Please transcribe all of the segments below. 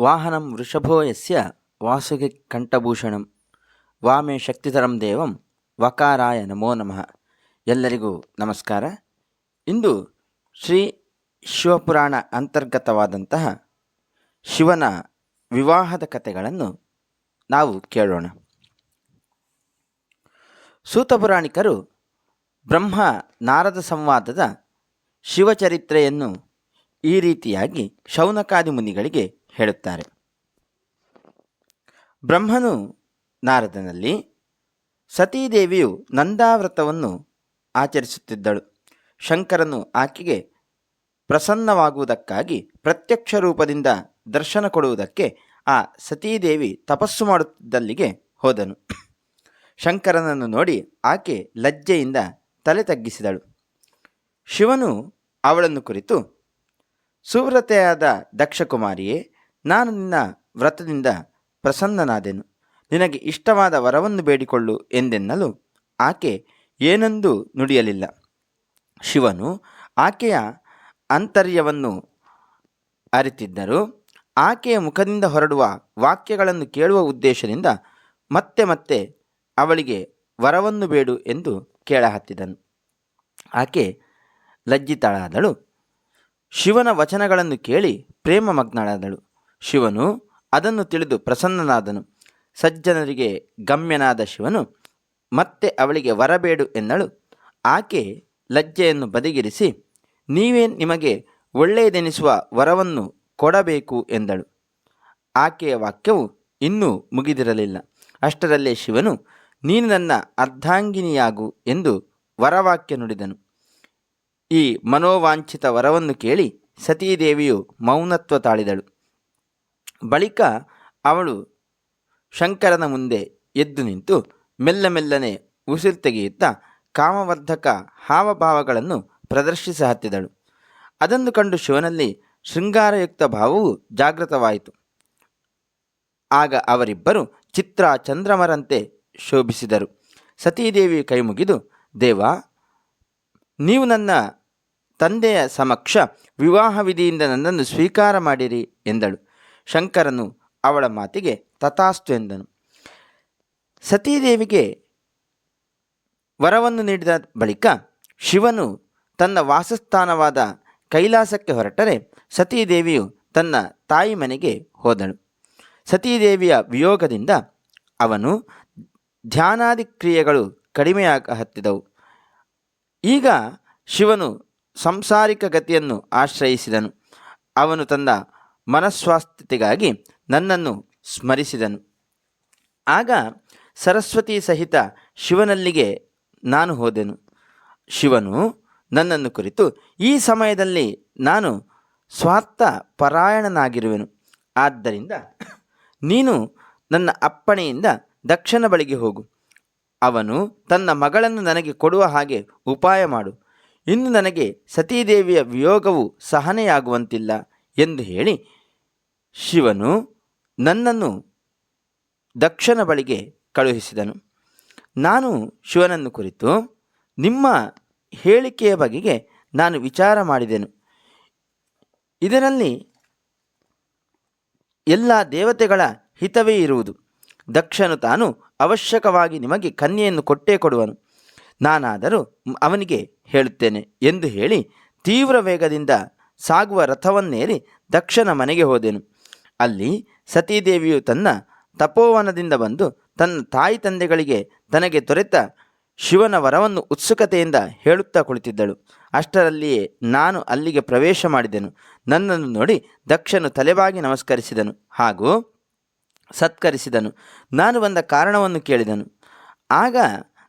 ವಾಹನಂ ವೃಷಭೋ ಯಸ್ಯ ವಾಸುಗೆ ಕಂಠಭೂಷಣಂ ವಾಮೇ ಶಕ್ತಿಧರಂ ದೇವಂ ವಕಾರಾಯ ನಮೋ ನಮಃ. ಎಲ್ಲರಿಗೂ ನಮಸ್ಕಾರ. ಇಂದು ಶ್ರೀ ಶಿವಪುರಾಣ ಅಂತರ್ಗತವಾದಂತಹ ಶಿವನ ವಿವಾಹದ ಕಥೆಗಳನ್ನು ನಾವು ಕೇಳೋಣ. ಸೂತಪುರಾಣಿಕರು ಬ್ರಹ್ಮ ನಾರದ ಸಂವಾದದ ಶಿವಚರಿತ್ರೆಯನ್ನು ಈ ರೀತಿಯಾಗಿ ಶೌನಕಾದಿ ಮುನಿಗಳಿಗೆ ಹೇಳುತ್ತಾರೆ. ಬ್ರಹ್ಮನು ನಾರದನಲ್ಲಿ ಸತೀದೇವಿಯು ನಂದಾವ್ರತವನ್ನು ಆಚರಿಸುತ್ತಿದ್ದಳು. ಶಂಕರನು ಆಕೆಗೆ ಪ್ರಸನ್ನವಾಗುವುದಕ್ಕಾಗಿ ಪ್ರತ್ಯಕ್ಷ ರೂಪದಿಂದ ದರ್ಶನ ಕೊಡುವುದಕ್ಕೆ ಆ ಸತೀದೇವಿ ತಪಸ್ಸು ಮಾಡುತ್ತಿದ್ದಲ್ಲಿಗೆ ಹೋದನು. ಶಂಕರನನ್ನು ನೋಡಿ ಆಕೆ ಲಜ್ಜೆಯಿಂದ ತಲೆ ತಗ್ಗಿಸಿದಳು. ಶಿವನು ಅವಳನ್ನು ಕುರಿತು, ಸುವ್ರತೆಯಾದ ದಕ್ಷಕುಮಾರಿಯೇ ನಾನು ನಿನ್ನ ವ್ರತದಿಂದ ಪ್ರಸನ್ನನಾದೆನು. ನಿನಗೆ ಇಷ್ಟವಾದ ವರವನ್ನು ಬೇಡಿಕೊಳ್ಳು ಎಂದೆನ್ನಲು ಆಕೆ ಏನೆಂದೂ ನುಡಿಯಲಿಲ್ಲ. ಶಿವನು ಆಕೆಯ ಅಂತರ್ಯವನ್ನು ಅರಿತಿದ್ದರು. ಆಕೆಯ ಮುಖದಿಂದ ಹೊರಡುವ ವಾಕ್ಯಗಳನ್ನು ಕೇಳುವ ಉದ್ದೇಶದಿಂದ ಮತ್ತೆ ಮತ್ತೆ ಅವಳಿಗೆ ವರವನ್ನು ಬೇಡು ಎಂದು ಕೇಳಹತ್ತಿದನು. ಆಕೆ ಲಜ್ಜಿತಳಾದಳು. ಶಿವನ ವಚನಗಳನ್ನು ಕೇಳಿ ಪ್ರೇಮಮಗ್ನಳಾದಳು. ಶಿವನು ಅದನ್ನು ತಿಳಿದು ಪ್ರಸನ್ನನಾದನು. ಸಜ್ಜನರಿಗೆ ಗಮ್ಯನಾದ ಶಿವನು, ಮತ್ತೆ ಅವಳಿಗೆ ವರಬೇಡು ಎನ್ನಳು. ಆಕೆ ಲಜ್ಜೆಯನ್ನು ಬದಿಗಿರಿಸಿ, ನೀವೇ ನಿಮಗೆ ಒಳ್ಳೆಯದೆನಿಸುವ ವರವನ್ನು ಕೊಡಬೇಕು ಎಂದಳು. ಆಕೆಯ ವಾಕ್ಯವು ಇನ್ನೂ ಮುಗಿದಿರಲಿಲ್ಲ. ಅಷ್ಟರಲ್ಲೇ ಶಿವನು, ನೀನು ನನ್ನ ಅರ್ಧಾಂಗಿನಿಯಾಗು ಎಂದು ವರವಾಕ್ಯ ನುಡಿದನು. ಈ ಮನೋವಾಂಛಿತ ವರವನ್ನು ಕೇಳಿ ಸತೀದೇವಿಯು ಮೌನತ್ವ ತಾಳಿದಳು. ಬಳಿಕ ಅವಳು ಶಂಕರನ ಮುಂದೆ ಎದ್ದು ನಿಂತು ಮೆಲ್ಲ ಮೆಲ್ಲನೆ ಉಸಿರು ತೆಗೆಯುತ್ತಾ ಕಾಮವರ್ಧಕ ಹಾವಭಾವಗಳನ್ನು ಪ್ರದರ್ಶಿಸ ಹತ್ತಿದಳು. ಅದನ್ನು ಕಂಡು ಶಿವನಲ್ಲಿ ಶೃಂಗಾರಯುಕ್ತ ಭಾವವು ಜಾಗೃತವಾಯಿತು. ಆಗ ಅವರಿಬ್ಬರು ಚಿತ್ರ ಚಂದ್ರಮರಂತೆ ಶೋಭಿಸಿದರು. ಸತೀದೇವಿ ಕೈಮುಗಿದು ದೇವ, ನೀವು ನನ್ನ ತಂದೆಯ ಸಮಕ್ಷ ವಿವಾಹ ವಿಧಿಯಿಂದ ನನ್ನನ್ನು ಸ್ವೀಕಾರ ಮಾಡಿರಿ ಎಂದಳು. ಶಂಕರನು ಅವಳ ಮಾತಿಗೆ ತಥಾಸ್ತು ಎಂದನು. ಸತೀದೇವಿಗೆ ವರವನ್ನು ನೀಡಿದ ಬಳಿಕ ಶಿವನು ತನ್ನ ವಾಸಸ್ಥಾನವಾದ ಕೈಲಾಸಕ್ಕೆ ಹೊರಟರೆ ಸತೀದೇವಿಯು ತನ್ನ ತಾಯಿ ಮನೆಗೆ ಹೋದಳು. ಸತೀದೇವಿಯ ವಿಯೋಗದಿಂದ ಅವನು ಧ್ಯಾನಾದಿ ಕ್ರಿಯೆಗಳು ಕಡಿಮೆಯಾಗ ಹತ್ತಿದವು. ಈಗ ಶಿವನು ಸಂಸಾರಿಕ ಗತಿಯನ್ನು ಆಶ್ರಯಿಸಿದನು. ಅವನು ತನ್ನ ಮನಸ್ವಾಸ್ಥ್ಯತೆಗಾಗಿ ನನ್ನನ್ನು ಸ್ಮರಿಸಿದನು. ಆಗ ಸರಸ್ವತಿ ಸಹಿತ ಶಿವನಲ್ಲಿಗೆ ನಾನು ಹೋದೆನು. ಶಿವನು ನನ್ನನ್ನು ಕುರಿತು, ಈ ಸಮಯದಲ್ಲಿ ನಾನು ಸ್ವಾರ್ಥ ಪರಾಯಣನಾಗಿರುವೆನು ಆದ್ದರಿಂದ ನೀನು ನನ್ನ ಅಪ್ಪಣೆಯಿಂದ ದಕ್ಷನ ಬಳಿಗೆ ಹೋಗು. ಅವನು ತನ್ನ ಮಗಳನ್ನು ನನಗೆ ಕೊಡುವ ಹಾಗೆ ಉಪಾಯ ಮಾಡು. ಇನ್ನು ನನಗೆ ಸತೀದೇವಿಯ ವಿಯೋಗವು ಸಹನೆಯಾಗುವಂತಿಲ್ಲ. ಎಂದು ಹೇಳಿ ಶಿವನು ನನ್ನನ್ನು ದಕ್ಷನ ಬಳಿಗೆ ಕಳುಹಿಸಿದನು. ನಾನು ಶಿವನನ್ನು ಕುರಿತು ನಿಮ್ಮ ಹೇಳಿಕೆಯ ಬಗೆಗೆ ನಾನು ವಿಚಾರ ಮಾಡಿದೆನು. ಇದರಲ್ಲಿ ಎಲ್ಲ ದೇವತೆಗಳ ಹಿತವೇ ಇರುವುದು. ದಕ್ಷನು ತಾನು ಅವಶ್ಯಕವಾಗಿ ನಿಮಗೆ ಕನ್ಯೆಯನ್ನು ಕೊಟ್ಟೇ ಕೊಡುವನು. ನಾನಾದರೂ ಅವನಿಗೆ ಹೇಳುತ್ತೇನೆ ಎಂದು ಹೇಳಿ ತೀವ್ರ ವೇಗದಿಂದ ಸಾಗುವ ರಥವನ್ನೇರಿ ದಕ್ಷನ ಮನೆಗೆ ಹೋದೆನು. ಅಲ್ಲಿ ಸತೀದೇವಿಯು ತನ್ನ ತಪೋವನದಿಂದ ಬಂದು ತನ್ನ ತಾಯಿ ತಂದೆಗಳಿಗೆ ತನಗೆ ದೊರೆತ ಶಿವನ ವರವನ್ನು ಉತ್ಸುಕತೆಯಿಂದ ಹೇಳುತ್ತಾ ಕುಳಿತಿದ್ದಳು. ಅಷ್ಟರಲ್ಲಿಯೇ ನಾನು ಅಲ್ಲಿಗೆ ಪ್ರವೇಶ ಮಾಡಿದೆನು. ನನ್ನನ್ನು ನೋಡಿ ದಕ್ಷನು ತಲೆಬಾಗಿ ನಮಸ್ಕರಿಸಿದನು ಹಾಗೂ ಸತ್ಕರಿಸಿದನು. ನಾನು ಬಂದ ಕಾರಣವನ್ನು ಕೇಳಿದನು. ಆಗ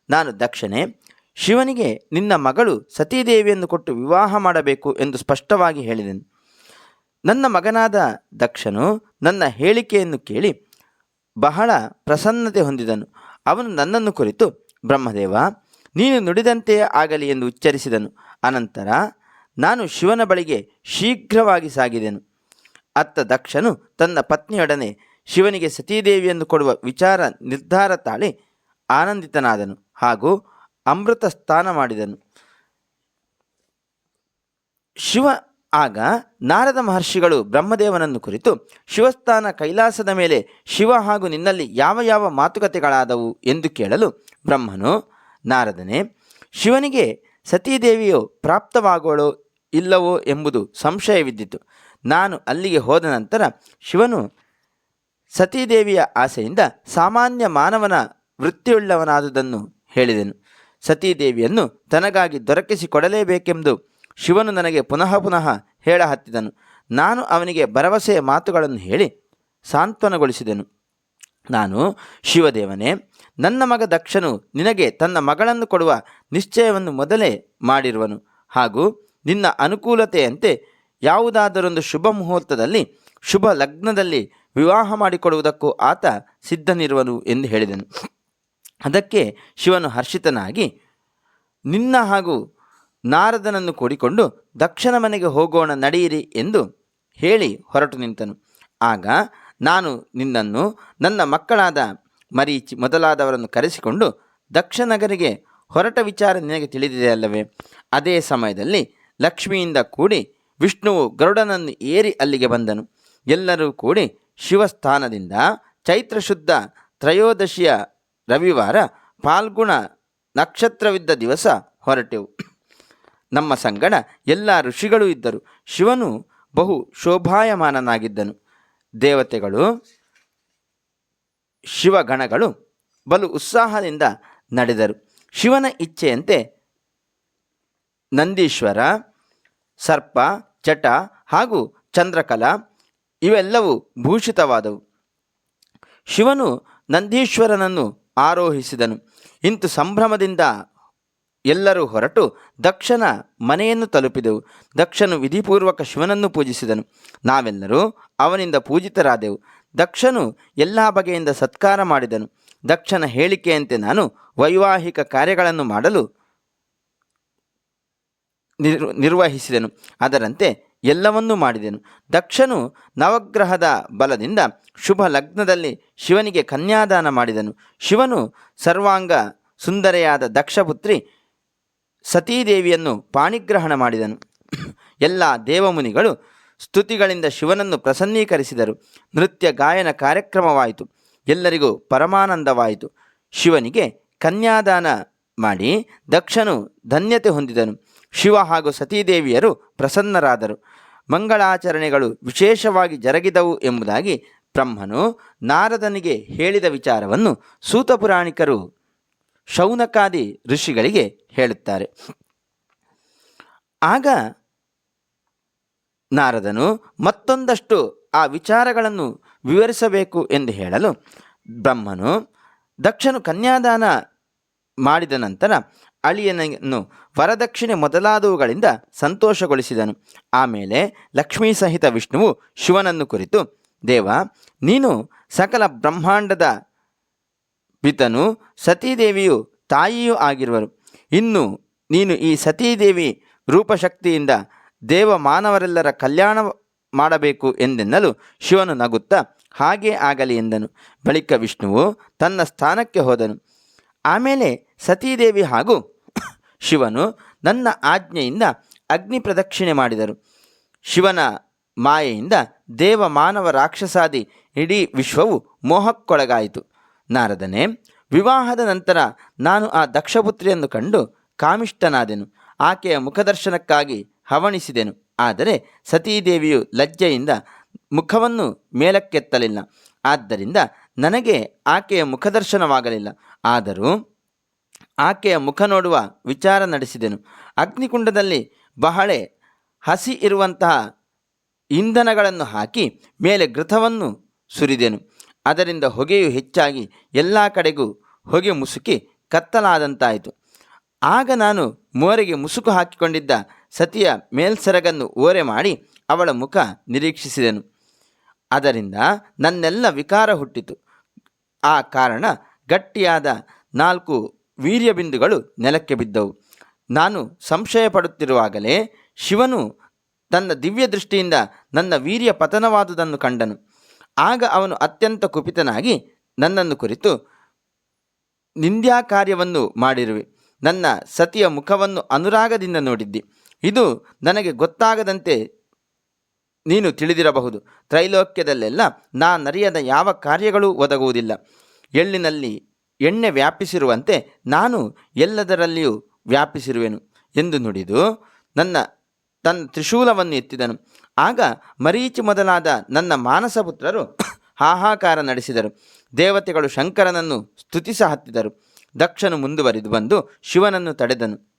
ನಾನು ದಕ್ಷನೇ ಶಿವನಿಗೆ ನಿನ್ನ ಮಗಳು ಸತೀದೇವಿಯನ್ನು ಕೊಟ್ಟು ವಿವಾಹ ಮಾಡಬೇಕು ಎಂದು ಸ್ಪಷ್ಟವಾಗಿ ಹೇಳಿದನು. ನನ್ನ ಮಗನಾದ ದಕ್ಷನು ನನ್ನ ಹೇಳಿಕೆಯನ್ನು ಕೇಳಿ ಬಹಳ ಪ್ರಸನ್ನತೆ ಹೊಂದಿದನು. ಅವನು ನನ್ನನ್ನು ಕುರಿತು, ಬ್ರಹ್ಮದೇವ, ನೀನು ನುಡಿದಂತೆಯೇ ಆಗಲಿ ಎಂದು ಉಚ್ಚರಿಸಿದನು. ಅನಂತರ ನಾನು ಶಿವನ ಬಳಿಗೆ ಶೀಘ್ರವಾಗಿ ಸಾಗಿದೆನು. ಅತ್ತ ದಕ್ಷನು ತನ್ನ ಪತ್ನಿಯೊಡನೆ ಶಿವನಿಗೆ ಸತೀದೇವಿಯನ್ನು ಕೊಡುವ ವಿಚಾರ ನಿರ್ಧಾರ ತಾಳಿ ಆನಂದಿತನಾದನು. ಹಾಗೂ ಅಮೃತ ಸ್ನಾನ ಮಾಡಿದನು. ಶಿವ ಆಗ ನಾರದ ಮಹರ್ಷಿಗಳು ಬ್ರಹ್ಮದೇವನನ್ನು ಕುರಿತು ಶಿವಸ್ಥಾನ ಕೈಲಾಸದ ಮೇಲೆ ಶಿವ ಹಾಗೂ ನಿನ್ನಲ್ಲಿ ಯಾವ ಯಾವ ಮಾತುಕತೆಗಳಾದವು ಎಂದು ಕೇಳಲು ಬ್ರಹ್ಮನು ನಾರದನೇ, ಶಿವನಿಗೆ ಸತೀದೇವಿಯು ಪ್ರಾಪ್ತವಾಗೋಳೋ ಇಲ್ಲವೋ ಎಂಬುದು ಸಂಶಯವಿದ್ದಿತು. ನಾನು ಅಲ್ಲಿಗೆ ಹೋದ ನಂತರ ಶಿವನು ಸತೀದೇವಿಯ ಆಸೆಯಿಂದ ಸಾಮಾನ್ಯ ಮಾನವನ ವೃತ್ತಿಯುಳ್ಳವನಾದುದನ್ನು ಹೇಳಿದೆನು. ಸತೀದೇವಿಯನ್ನು ತನಗಾಗಿ ದೊರಕಿಸಿಕೊಡಲೇಬೇಕೆಂದು ಶಿವನು ನನಗೆ ಪುನಃ ಪುನಃ ಹೇಳ ಹತ್ತಿದನು ನಾನು ಅವನಿಗೆ ಭರವಸೆಯ ಮಾತುಗಳನ್ನು ಹೇಳಿ ಸಾಂತ್ವನಗೊಳಿಸಿದೆನು. ನಾನು, ಶಿವದೇವನೇ, ನನ್ನ ಮಗ ದಕ್ಷನು ನಿನಗೆ ತನ್ನ ಮಗಳನ್ನು ಕೊಡುವ ನಿಶ್ಚಯವನ್ನು ಮೊದಲೇ ಮಾಡಿರುವನು. ಹಾಗೂ ನಿನ್ನ ಅನುಕೂಲತೆಯಂತೆ ಯಾವುದಾದರೊಂದು ಶುಭ ಮುಹೂರ್ತದಲ್ಲಿ, ಶುಭ ಲಗ್ನದಲ್ಲಿ ವಿವಾಹ ಮಾಡಿಕೊಡುವುದಕ್ಕೂ ಆತ ಸಿದ್ಧನಿರುವನು ಎಂದು ಹೇಳಿದನು. ಅದಕ್ಕೆ ಶಿವನು ಹರ್ಷಿತನಾಗಿ, ನಿನ್ನ ಹಾಗೂ ನಾರದನನ್ನು ಕೂಡಿಕೊಂಡು ದಕ್ಷನ ಮನೆಗೆ ಹೋಗೋಣ, ನಡೆಯಿರಿ ಎಂದು ಹೇಳಿ ಹೊರಟು ನಿಂತನು. ಆಗ ನಾನು ನಿನ್ನನ್ನು, ನನ್ನ ಮಕ್ಕಳಾದ ಮರೀಚಿ ಮೊದಲಾದವರನ್ನು ಕರೆಸಿಕೊಂಡು ದಕ್ಷನಗರಿಗೆ ಹೊರಟ ವಿಚಾರ ನಿನಗೆ ತಿಳಿದಿದೆಯಲ್ಲವೇ ಅದೇ ಸಮಯದಲ್ಲಿ ಲಕ್ಷ್ಮಿಯಿಂದ ಕೂಡಿ ವಿಷ್ಣುವು ಗರುಡನನ್ನು ಏರಿ ಅಲ್ಲಿಗೆ ಬಂದನು. ಎಲ್ಲರೂ ಕೂಡಿ ಶಿವಸ್ಥಾನದಿಂದ ಚೈತ್ರ ಶುದ್ಧ ತ್ರಯೋದಶಿಯ ರವಿವಾರ ಫಾಲ್ಗುಣ ನಕ್ಷತ್ರವಿದ್ದ ದಿವಸ ಹೊರಟೆವು. ನಮ್ಮ ಸಂಗಡ ಎಲ್ಲ ಋಷಿಗಳು ಇದ್ದರು. ಶಿವನು ಬಹು ಶೋಭಾಯಮಾನನಾಗಿದ್ದನು. ದೇವತೆಗಳು, ಶಿವಗಣಗಳು ಬಲು ಉತ್ಸಾಹದಿಂದ ನಡೆದರು. ಶಿವನ ಇಚ್ಛೆಯಂತೆ ನಂದೀಶ್ವರ, ಸರ್ಪ ಚಟ ಹಾಗೂ ಚಂದ್ರಕಲಾ ಇವೆಲ್ಲವೂ ಭೂಷಿತವಾದವು. ಶಿವನು ನಂದೀಶ್ವರನನ್ನು ಆರೋಹಿಸಿದನು. ಇಂತು ಸಂಭ್ರಮದಿಂದ ಎಲ್ಲರೂ ಹೊರಟು ದಕ್ಷನ ಮನೆಯನ್ನು ತಲುಪಿದೆವು. ದಕ್ಷನು ವಿಧಿಪೂರ್ವಕ ಶಿವನನ್ನು ಪೂಜಿಸಿದನು. ನಾವೆಲ್ಲರೂ ಅವನಿಂದ ಪೂಜಿತರಾದೆವು. ದಕ್ಷನು ಎಲ್ಲ ಬಗೆಯಿಂದ ಸತ್ಕಾರ ಮಾಡಿದನು. ದಕ್ಷನ ಹೇಳಿಕೆಯಂತೆ ನಾನು ವೈವಾಹಿಕ ಕಾರ್ಯಗಳನ್ನು ಮಾಡಲು ನಿರ್ ನಿರ್ವಹಿಸಿದನು. ಅದರಂತೆ ಎಲ್ಲವನ್ನೂ ಮಾಡಿದೆನು. ದಕ್ಷನು ನವಗ್ರಹದ ಬಲದಿಂದ ಶುಭ ಲಗ್ನದಲ್ಲಿ ಶಿವನಿಗೆ ಕನ್ಯಾದಾನ ಮಾಡಿದನು. ಶಿವನು ಸರ್ವಾಂಗ ಸುಂದರೆಯಾದ ದಕ್ಷಪುತ್ರಿ ಸತೀದೇವಿಯನ್ನು ಪಾಣಿಗ್ರಹಣ ಮಾಡಿದನು. ಎಲ್ಲ ದೇವಮುನಿಗಳು ಸ್ತುತಿಗಳಿಂದ ಶಿವನನ್ನು ಪ್ರಸನ್ನೀಕರಿಸಿದರು. ನೃತ್ಯ ಗಾಯನ ಕಾರ್ಯಕ್ರಮವಾಯಿತು. ಎಲ್ಲರಿಗೂ ಪರಮಾನಂದವಾಯಿತು. ಶಿವನಿಗೆ ಕನ್ಯಾದಾನ ಮಾಡಿ ದಕ್ಷನು ಧನ್ಯತೆ ಹೊಂದಿದನು. ಶಿವ ಹಾಗೂ ಸತೀದೇವಿಯರು ಪ್ರಸನ್ನರಾದರು. ಮಂಗಳಾಚರಣೆಗಳು ವಿಶೇಷವಾಗಿ ಜರಗಿದವು ಎಂಬುದಾಗಿ ಬ್ರಹ್ಮನು ನಾರದನಿಗೆ ಹೇಳಿದ ವಿಚಾರವನ್ನು ಸೂತಪುರಾಣಿಕರು ಶೌನಕಾದಿ ಋಷಿಗಳಿಗೆ ಹೇಳುತ್ತಾರೆ. ಆಗ ನಾರದನು ಮತ್ತೊಂದಷ್ಟು ಆ ವಿಚಾರಗಳನ್ನು ವಿವರಿಸಬೇಕು ಎಂದು ಹೇಳಲು ಬ್ರಹ್ಮನು ದಕ್ಷನು ಕನ್ಯಾದಾನ ಮಾಡಿದ ನಂತರ ಅಳಿಯನನ್ನು ವರದಕ್ಷಿಣೆ ಮೊದಲಾದವುಗಳಿಂದ ಸಂತೋಷಗೊಳಿಸಿದನು. ಆಮೇಲೆ ಲಕ್ಷ್ಮೀ ಸಹಿತ ವಿಷ್ಣುವು ಶಿವನನ್ನು ಕುರಿತು, ದೇವ, ನೀನು ಸಕಲ ಬ್ರಹ್ಮಾಂಡದ ಪಿತನು, ಸತೀದೇವಿಯು ತಾಯಿಯೂ ಆಗಿರುವರು. ಇನ್ನು ನೀನು ಈ ಸತೀದೇವಿ ರೂಪಶಕ್ತಿಯಿಂದ ದೇವ ಮಾನವರೆಲ್ಲರ ಕಲ್ಯಾಣ ಮಾಡಬೇಕು ಎಂದೆನ್ನಲು ಶಿವನು ನಗುತ್ತಾ, ಹಾಗೇ ಆಗಲಿ ಎಂದನು. ಬಳಿಕ ವಿಷ್ಣುವು ತನ್ನ ಸ್ಥಾನಕ್ಕೆ ಹೋದನು. ಆಮೇಲೆ ಸತೀದೇವಿ ಹಾಗೂ ಶಿವನು ನನ್ನ ಆಜ್ಞೆಯಿಂದ ಅಗ್ನಿ ಪ್ರದಕ್ಷಿಣೆ ಮಾಡಿದರು. ಶಿವನ ಮಾಯೆಯಿಂದ ದೇವ ಮಾನವ ರಾಕ್ಷಸಾದಿ ಇಡೀ ವಿಶ್ವವು ಮೋಹಕ್ಕೊಳಗಾಯಿತು. ನಾರದನೆ, ವಿವಾಹದ ನಂತರ ನಾನು ಆ ದಕ್ಷಪುತ್ರಿಯನ್ನು ಕಂಡು ಕಾಮಿಷ್ಟನಾದೆನು ಆಕೆಯ ಮುಖದರ್ಶನಕ್ಕಾಗಿ ಹವಣಿಸಿದೆನು. ಆದರೆ ಸತೀದೇವಿಯು ಲಜ್ಜೆಯಿಂದ ಮುಖವನ್ನು ಮೇಲಕ್ಕೆತ್ತಲಿಲ್ಲ. ಆದ್ದರಿಂದ ನನಗೆ ಆಕೆಯ ಮುಖದರ್ಶನವಾಗಲಿಲ್ಲ. ಆದರೂ ಆಕೆಯ ಮುಖ ನೋಡುವ ವಿಚಾರ ನಡೆಸಿದೆನು. ಅಗ್ನಿಕುಂಡದಲ್ಲಿ ಬಹಳ ಹಸಿ ಇರುವಂತಹ ಇಂಧನಗಳನ್ನು ಹಾಕಿ ಮೇಲೆ ಘೃತವನ್ನು ಸುರಿದೆನು. ಅದರಿಂದ ಹೊಗೆಯು ಹೆಚ್ಚಾಗಿ ಎಲ್ಲ ಕಡೆಗೂ ಹೊಗೆ ಮುಸುಕಿ ಕತ್ತಲಾದಂತಾಯಿತು. ಆಗ ನಾನು ಮೋರೆಗೆ ಮುಸುಕು ಹಾಕಿಕೊಂಡಿದ್ದ ಸತಿಯ ಮೇಲ್ಸೆರಗನ್ನು ಓರೆ ಮಾಡಿ ಅವಳ ಮುಖ ನಿರೀಕ್ಷಿಸಿದೆನು. ಅದರಿಂದ ನನ್ನೆಲ್ಲ ವಿಕಾರ ಹುಟ್ಟಿತು. ಆ ಕಾರಣ ಗಟ್ಟಿಯಾದ ನಾಲ್ಕು ವೀರ್ಯಬಿಂದುಗಳು ನೆಲಕ್ಕೆ ಬಿದ್ದವು. ನಾನು ಸಂಶಯ ಪಡುತ್ತಿರುವಾಗಲೇ ಶಿವನು ತನ್ನ ದಿವ್ಯ ದೃಷ್ಟಿಯಿಂದ ನನ್ನ ವೀರ್ಯ ಪತನವಾದುದನ್ನು ಕಂಡನು. ಆಗ ಅವನು ಅತ್ಯಂತ ಕುಪಿತನಾಗಿ ನನ್ನನ್ನು ಕುರಿತು ನಿಂದ್ಯಾ ಕಾರ್ಯವನ್ನು ಮಾಡಿರುವೆ. ನನ್ನ ಸತಿಯ ಮುಖವನ್ನು ಅನುರಾಗದಿಂದ ನೋಡಿದ್ದಿ. ಇದು ನನಗೆ ಗೊತ್ತಾಗದಂತೆ ನೀನು ತಿಳಿದಿರಬಹುದು. ತ್ರೈಲೋಕ್ಯದಲ್ಲೆಲ್ಲ ನಾನರಿಯದ ಯಾವ ಕಾರ್ಯಗಳೂ ಒದಗುವುದಿಲ್ಲ. ಎಳ್ಳಿನಲ್ಲಿ ಎಣ್ಣೆ ವ್ಯಾಪಿಸಿರುವಂತೆ ನಾನು ಎಲ್ಲದರಲ್ಲಿಯೂ ವ್ಯಾಪಿಸಿರುವೆನು ಎಂದು ನುಡಿದು ನನ್ನ ತನ್ನ ತ್ರಿಶೂಲವನ್ನು ಎತ್ತಿದನು. ಆಗ ಮರೀಚಿ ಮೊದಲಾದ ನನ್ನ ಮಾನಸಪುತ್ರರು ಹಾಹಾಕಾರ ನಡೆಸಿದರು. ದೇವತೆಗಳು ಶಂಕರನನ್ನು ಸ್ತುತಿಸ ಹತ್ತಿದರು. ದಕ್ಷನು ಮುಂದುವರಿದು ಬಂದು ಶಿವನನ್ನು ತಡೆದನು.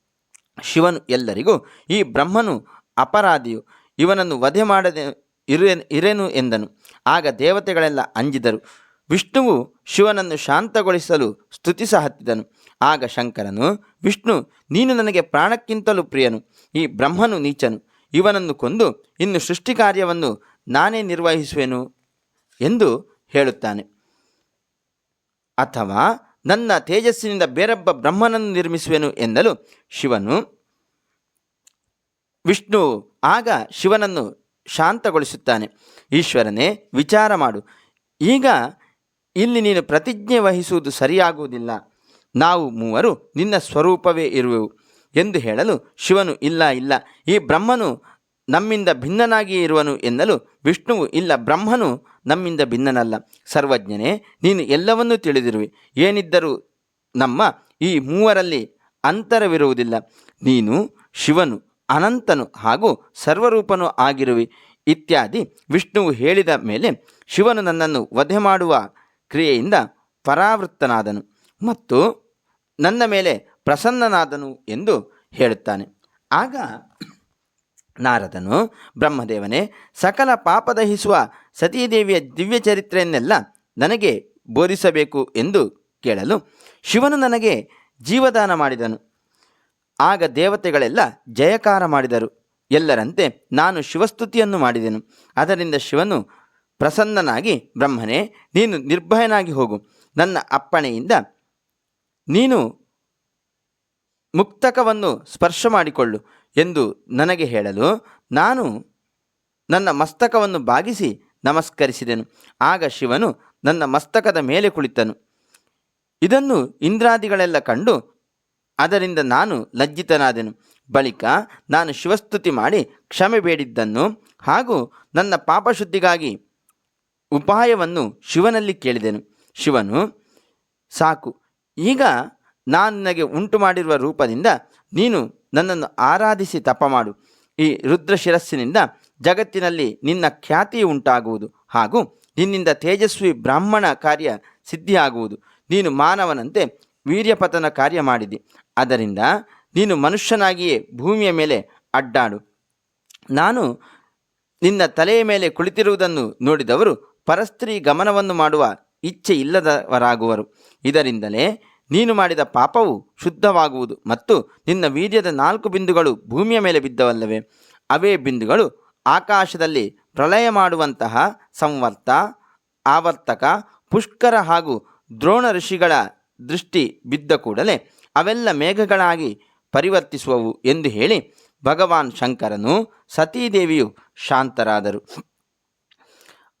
ಶಿವನು ಎಲ್ಲರಿಗೂ, ಈ ಬ್ರಹ್ಮನು ಅಪರಾಧಿಯು, ಇವನನ್ನು ವಧೆ ಮಾಡದೆ ಇರು ಇರೆನು ಎಂದನು. ಆಗ ದೇವತೆಗಳೆಲ್ಲ ಅಂಜಿದರು. ವಿಷ್ಣುವು ಶಿವನನ್ನು ಶಾಂತಗೊಳಿಸಲು ಸ್ತುತಿಸ ಹತ್ತಿದನು ಆಗ ಶಂಕರನು, ವಿಷ್ಣು, ನೀನು ನನಗೆ ಪ್ರಾಣಕ್ಕಿಂತಲೂ ಪ್ರಿಯನು. ಈ ಬ್ರಹ್ಮನು ನೀಚನು. ಇವನನ್ನು ಕೊಂದು ಇನ್ನು ಸೃಷ್ಟಿ ಕಾರ್ಯವನ್ನು ನಾನೇ ನಿರ್ವಹಿಸುವೆನು ಎಂದು ಹೇಳುತ್ತಾನೆ. ಅಥವಾ, ನನ್ನ ತೇಜಸ್ಸಿನಿಂದ ಬೇರೊಬ್ಬ ಬ್ರಹ್ಮನನ್ನು ನಿರ್ಮಿಸುವೆನು ಎಂದಲು ಶಿವನು, ವಿಷ್ಣು, ಆಗ ಶಿವನನ್ನು ಶಾಂತಗೊಳಿಸುತ್ತಾನೆ. ಈಶ್ವರನೇ, ವಿಚಾರ ಮಾಡು. ಈಗ ಇಲ್ಲಿ ನೀನು ಪ್ರತಿಜ್ಞೆ ವಹಿಸುವುದು ಸರಿಯಾಗುವುದಿಲ್ಲ. ನಾವು ಮೂವರು ನಿನ್ನ ಸ್ವರೂಪವೇ ಇರುವೆವು ಎಂದು ಹೇಳಲು ಶಿವನು ಇಲ್ಲ ಇಲ್ಲ. ಈ ಬ್ರಹ್ಮನು ನಮ್ಮಿಂದ ಭಿನ್ನನಾಗಿ ಇರುವನು ಎನ್ನಲು ವಿಷ್ಣುವು ಇಲ್ಲ, ಬ್ರಹ್ಮನು ನಮ್ಮಿಂದ ಭಿನ್ನನಲ್ಲ. ಸರ್ವಜ್ಞನೇ, ನೀನು ಎಲ್ಲವನ್ನೂ ತಿಳಿದಿರುವೆ. ಏನಿದ್ದರೂ ನಮ್ಮ ಈ ಮೂವರಲ್ಲಿ ಅಂತರವಿರುವುದಿಲ್ಲ. ನೀನು ಶಿವನು, ಅನಂತನು ಹಾಗೂ ಸರ್ವರೂಪನು ಆಗಿರುವಿ. ಇತ್ಯಾದಿ ವಿಷ್ಣುವು ಹೇಳಿದ ಮೇಲೆ ಶಿವನು ನನ್ನನ್ನು ವಧೆ ಮಾಡುವ ಕ್ರಿಯೆಯಿಂದ ಪರಾವೃತ್ತನಾದನು ಮತ್ತು ನನ್ನ ಮೇಲೆ ಪ್ರಸನ್ನನಾದನು ಎಂದು ಹೇಳುತ್ತಾನೆ. ಆಗ ನಾರದನು, ಬ್ರಹ್ಮದೇವನೇ, ಸಕಲ ಪಾಪದಹಿಸುವ ಸತೀದೇವಿಯ ದಿವ್ಯ ಚರಿತ್ರೆಯನ್ನೆಲ್ಲ ನನಗೆ ಬೋಧಿಸಬೇಕು ಎಂದು ಕೇಳಲು ಶಿವನು ನನಗೆ ಜೀವದಾನ ಮಾಡಿದನು. ಆಗ ದೇವತೆಗಳೆಲ್ಲ ಜಯಕಾರ ಮಾಡಿದರು. ಎಲ್ಲರಂತೆ ನಾನು ಶಿವಸ್ತುತಿಯನ್ನು ಮಾಡಿದೆನು. ಅದರಿಂದ ಶಿವನು ಪ್ರಸನ್ನನಾಗಿ, ಬ್ರಹ್ಮನೇ, ನೀನು ನಿರ್ಭಯನಾಗಿ ಹೋಗು. ನನ್ನ ಅಪ್ಪಣೆಯಿಂದ ನೀನು ಮುಕ್ತಕವನ್ನು ಸ್ಪರ್ಶ ಮಾಡಿಕೊಳ್ಳು ಎಂದು ನನಗೆ ಹೇಳಲು ನಾನು ನನ್ನ ಮಸ್ತಕವನ್ನು ಬಾಗಿಸಿ ನಮಸ್ಕರಿಸಿದೆನು. ಆಗ ಶಿವನು ನನ್ನ ಮಸ್ತಕದ ಮೇಲೆ ಕುಳಿತನು. ಇದನ್ನು ಇಂದ್ರಾದಿಗಳೆಲ್ಲ ಕಂಡು ಅದರಿಂದ ನಾನು ಲಜ್ಜಿತನಾದೆನು. ಬಳಿಕ ನಾನು ಶಿವಸ್ತುತಿ ಮಾಡಿ ಕ್ಷಮೆ ಬೇಡಿದ್ದನ್ನು ಹಾಗೂ ನನ್ನ ಪಾಪಶುದ್ಧಿಗಾಗಿ ಉಪಾಯವನ್ನು ಶಿವನಲ್ಲಿ ಕೇಳಿದೆನು. ಶಿವನು, ಸಾಕು, ಈಗ ನಾನು ನಿನಗೆ ಉಂಟು ಮಾಡಿರುವ ರೂಪದಿಂದ ನೀನು ನನ್ನನ್ನು ಆರಾಧಿಸಿ ತಪ ಮಾಡು. ಈ ರುದ್ರ ಶಿರಸ್ಸಿನಿಂದ ಜಗತ್ತಿನಲ್ಲಿ ನಿನ್ನ ಖ್ಯಾತಿ ಉಂಟಾಗುವುದು ಹಾಗೂ ನಿನ್ನಿಂದ ತೇಜಸ್ವಿ ಬ್ರಾಹ್ಮಣ ಕಾರ್ಯ ಸಿದ್ಧಿಯಾಗುವುದು. ನೀನು ಮಾನವನಂತೆ ವೀರ್ಯಪತನ ಕಾರ್ಯ ಮಾಡಿದಿ. ಅದರಿಂದ ನೀನು ಮನುಷ್ಯನಾಗಿಯೇ ಭೂಮಿಯ ಮೇಲೆ ಅಡ್ಡಾಡು. ನಾನು ನಿನ್ನ ತಲೆಯ ಮೇಲೆ ಕುಳಿತಿರುವುದನ್ನು ನೋಡಿದವರು ಪರಸ್ತ್ರೀ ಗಮನವನ್ನು ಮಾಡುವ ಇಚ್ಛೆ ಇಲ್ಲದವರಾಗುವರು. ಇದರಿಂದಲೇ ನೀನು ಮಾಡಿದ ಪಾಪವು ಶುದ್ಧವಾಗುವುದು ಮತ್ತು ನಿನ್ನ ವೀರ್ಯದ ನಾಲ್ಕು ಬಿಂದುಗಳು ಭೂಮಿಯ ಮೇಲೆ ಬಿದ್ದವಲ್ಲವೇ? ಅವೇ ಬಿಂದುಗಳು ಆಕಾಶದಲ್ಲಿ ಪ್ರಳಯ ಮಾಡುವಂತಹ ಸಂವರ್ತ, ಆವರ್ತಕ, ಪುಷ್ಕರ ಹಾಗೂ ದ್ರೋಣ ಋಷಿಗಳ ದೃಷ್ಟಿ ಬಿದ್ದ ಕೂಡಲೇ ಅವೆಲ್ಲ ಮೇಘಗಳಾಗಿ ಪರಿವರ್ತಿಸುವವು ಎಂದು ಹೇಳಿ ಭಗವಾನ್ ಶಂಕರನು ಸತೀದೇವಿಯು ಶಾಂತರಾದರು.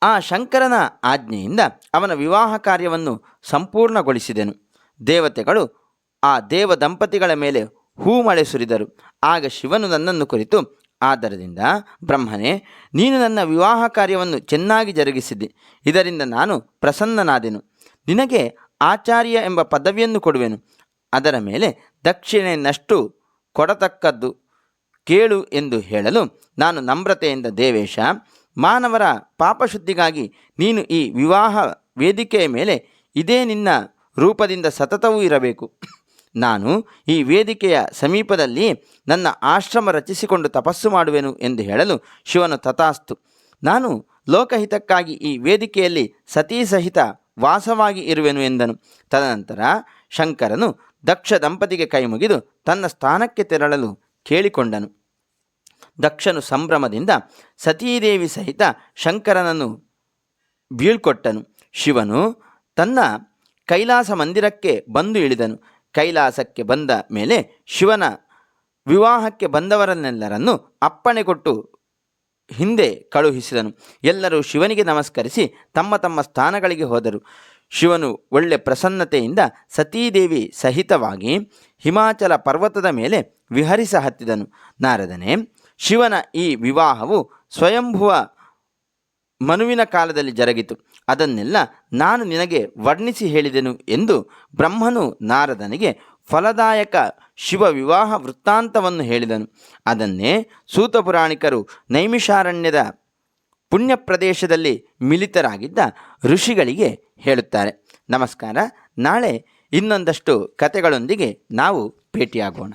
ಆ ಶಂಕರನ ಆಜ್ಞೆಯಿಂದ ಅವನ ವಿವಾಹ ಕಾರ್ಯವನ್ನು ಸಂಪೂರ್ಣಗೊಳಿಸಿದೆನು. ದೇವತೆಗಳು ಆ ದೇವ ದಂಪತಿಗಳ ಮೇಲೆ ಹೂಮಳೆ ಸುರಿದರು. ಆಗ ಶಿವನು ನನ್ನನ್ನು ಕುರಿತು, ಆದರದಿಂದ ಬ್ರಹ್ಮನೇ, ನೀನು ನನ್ನ ವಿವಾಹ ಕಾರ್ಯವನ್ನು ಚೆನ್ನಾಗಿ ಜರುಗಿಸಿದ್ದೆ. ಇದರಿಂದ ನಾನು ಪ್ರಸನ್ನನಾದೆನು. ನಿನಗೆ ಆಚಾರ್ಯ ಎಂಬ ಪದವಿಯನ್ನು ಕೊಡುವೆನು. ಅದರ ಮೇಲೆ ದಕ್ಷಿಣೆಯನ್ನಷ್ಟು ಕೊಡತಕ್ಕದ್ದು ಕೇಳು ಎಂದು ಹೇಳಲು ನಾನು ನಮ್ರತೆಯಿಂದ ದೇವೇಶ ಮಾನವರ ಪಾಪಶುದ್ಧಿಗಾಗಿ ನೀನು ಈ ವಿವಾಹ ವೇದಿಕೆಯ ಮೇಲೆ ಇದೇ ನಿನ್ನ ರೂಪದಿಂದ ಸತತವೂ ಇರಬೇಕು. ನಾನು ಈ ವೇದಿಕೆಯ ಸಮೀಪದಲ್ಲಿ ನನ್ನ ಆಶ್ರಮ ರಚಿಸಿಕೊಂಡು ತಪಸ್ಸು ಮಾಡುವೆನು ಎಂದು ಹೇಳಲು ಶಿವನು ತಥಾಸ್ತು. ನಾನು ಲೋಕಹಿತಕ್ಕಾಗಿ ಈ ವೇದಿಕೆಯಲ್ಲಿ ಸತೀ ಸಹಿತ ವಾಸವಾಗಿ ಇರುವೆನು ಎಂದನು. ತದನಂತರ ಶಂಕರನು ದಕ್ಷ ದಂಪತಿಗೆ ಕೈಮುಗಿದು ತನ್ನ ಸ್ಥಾನಕ್ಕೆ ತೆರಳಲು ಕೇಳಿಕೊಂಡನು. ದಕ್ಷನು ಸಂಭ್ರಮದಿಂದ ಸತೀದೇವಿ ಸಹಿತ ಶಂಕರನನ್ನು ಬೀಳ್ಕೊಟ್ಟನು. ಶಿವನು ತನ್ನ ಕೈಲಾಸ ಮಂದಿರಕ್ಕೆ ಬಂದು ಇಳಿದನು. ಕೈಲಾಸಕ್ಕೆ ಬಂದ ಮೇಲೆ ಶಿವನ ವಿವಾಹಕ್ಕೆ ಬಂದವರನ್ನೆಲ್ಲರನ್ನು ಅಪ್ಪಣೆ ಕೊಟ್ಟು ಹಿಂದೆ ಕಳುಹಿಸಿದನು. ಎಲ್ಲರೂ ಶಿವನಿಗೆ ನಮಸ್ಕರಿಸಿ ತಮ್ಮ ತಮ್ಮ ಸ್ಥಾನಗಳಿಗೆ ಹೋದರು. ಶಿವನು ಒಳ್ಳೆ ಪ್ರಸನ್ನತೆಯಿಂದ ಸತೀದೇವಿ ಸಹಿತವಾಗಿ ಹಿಮಾಚಲ ಪರ್ವತದ ಮೇಲೆ ವಿಹರಿಸ ಹತ್ತಿದನು. ನಾರದನೇ ಶಿವನ ಈ ವಿವಾಹವು ಸ್ವಯಂಭುವ ಮನುವಿನ ಕಾಲದಲ್ಲಿ ಜರುಗಿತು. ಅದನ್ನೆಲ್ಲ ನಾನು ನಿನಗೆ ವರ್ಣಿಸಿ ಹೇಳಿದೆನು ಎಂದು ಬ್ರಹ್ಮನು ನಾರದನಿಗೆ ಫಲದಾಯಕ ಶಿವ ವಿವಾಹ ವೃತ್ತಾಂತವನ್ನು ಹೇಳಿದನು. ಅದನ್ನೇ ಸೂತಪುರಾಣಿಕರು ನೈಮಿಷಾರಣ್ಯದ ಪುಣ್ಯ ಪ್ರದೇಶದಲ್ಲಿ ಮಿಲಿತರಾಗಿದ್ದ ಋಷಿಗಳಿಗೆ ಹೇಳುತ್ತಾರೆ. ನಮಸ್ಕಾರ, ನಾಳೆ ಇನ್ನೊಂದಷ್ಟು ಕತೆಗಳೊಂದಿಗೆ ನಾವು ಭೇಟಿಯಾಗೋಣ.